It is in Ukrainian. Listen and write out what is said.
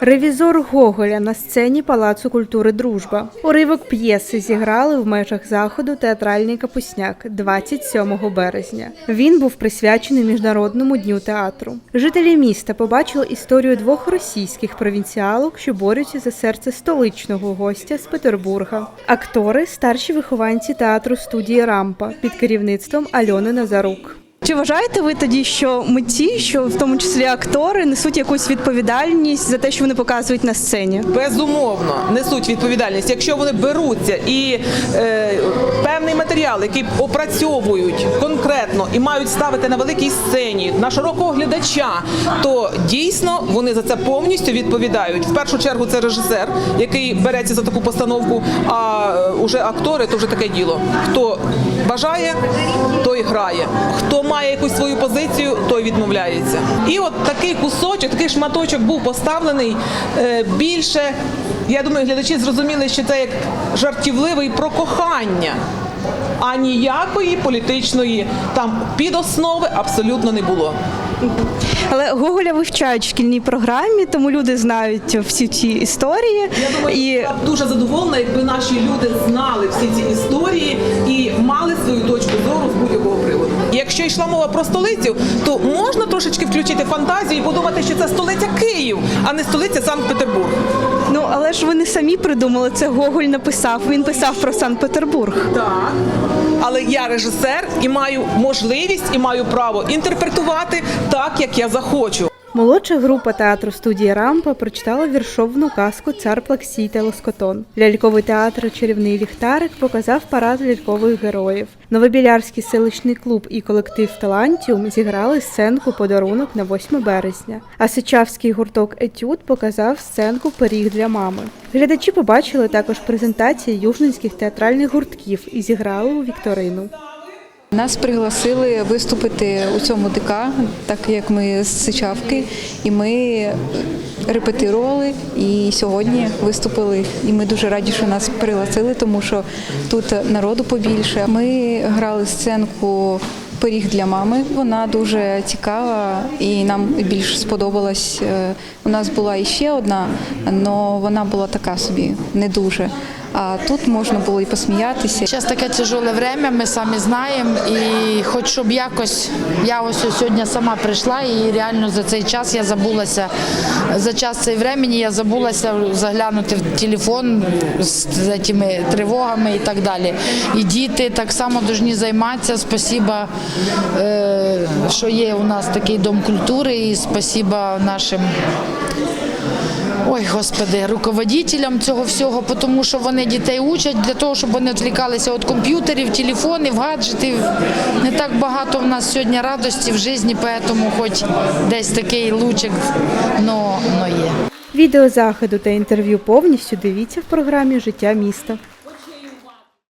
Ревізор Гоголя на сцені Палацу культури Дружба. Уривок п'єси зіграли в межах заходу Театральний капусняк 27 березня. Він був присвячений міжнародному дню театру. Жителі міста побачили історію двох російських провінціалок, що борються за серце столичного гостя з Петербурга. Актори старші вихованці театру студії Рампа під керівництвом Альони Назарук. Чи вважаєте ви тоді, що митці, що в тому числі актори, несуть якусь відповідальність за те, що вони показують на сцені? безумовно несуть відповідальність, якщо вони беруться і е, певний матеріал, який опрацьовують конкретно і мають ставити на великій сцені на широкого глядача, то дійсно вони за це повністю відповідають. В першу чергу це режисер, який береться за таку постановку. А е, уже актори то вже таке діло. Хто бажає, той грає. Хто має якусь свою позицію, той відмовляється. І от такий кусочок, такий шматочок був поставлений е, більше. Я думаю, глядачі зрозуміли, що це як жартівливий про кохання, а ніякої політичної там підоснови абсолютно не було. Але Гоголя вивчають в шкільній програмі, тому люди знають всі ці історії. Я думаю, І я б дуже задоволена, якби наші люди знали всі ці історії Якщо йшла мова про столицю, то можна трошечки включити фантазію і подумати, що це столиця Київ, а не столиця Санкт-Петербург. ну але ж вони самі придумали це. Гоголь написав. Він писав про Санкт-Петербург. Так. Але я режисер і маю можливість і маю право інтерпретувати так, як я захочу. Молодша група театру студії Рампа прочитала віршовну казку Цар Плаксій та Лоскотон. Ляльковий театр Чарівний ліхтарик показав парад лялькових героїв. Новобілярський селищний клуб і колектив Талантіум зіграли сценку Подарунок на 8 березня. А Сичавський гурток Етюд показав сценку Пиріг для мами. Глядачі побачили також презентації южненських театральних гуртків і зіграли у вікторину. Нас пригласили виступити у цьому ДК, так як ми з Сичавки, і ми репетирували і сьогодні виступили. І ми дуже раді, що нас пригласили, тому що тут народу побільше. Ми грали сценку. Пиріг для мами, вона дуже цікава і нам більш сподобалась. Е, У нас була іще одна, але вона була така собі, не дуже. А тут можна було і посміятися. Зараз таке тяжеле время, ми самі знаємо. І хоч щоб якось я ось сьогодні сама прийшла, і реально за цей час я забулася. За час цей времени я забулася заглянути в телефон з цими тривогами і так далі. І діти так само повинні займатися. Спасіба, е, що є у нас такий дом культури, і спасіба нашим. Ой, господи, руководителям цього всього, тому що вони дітей учать для того, щоб вони відвлікалися від комп'ютерів, телефонів, гаджетів. Не так багато в нас сьогодні радості в житті, тому хоч десь такий лучик, но, но є. Відео заходу та інтерв'ю повністю дивіться в програмі Життя міста.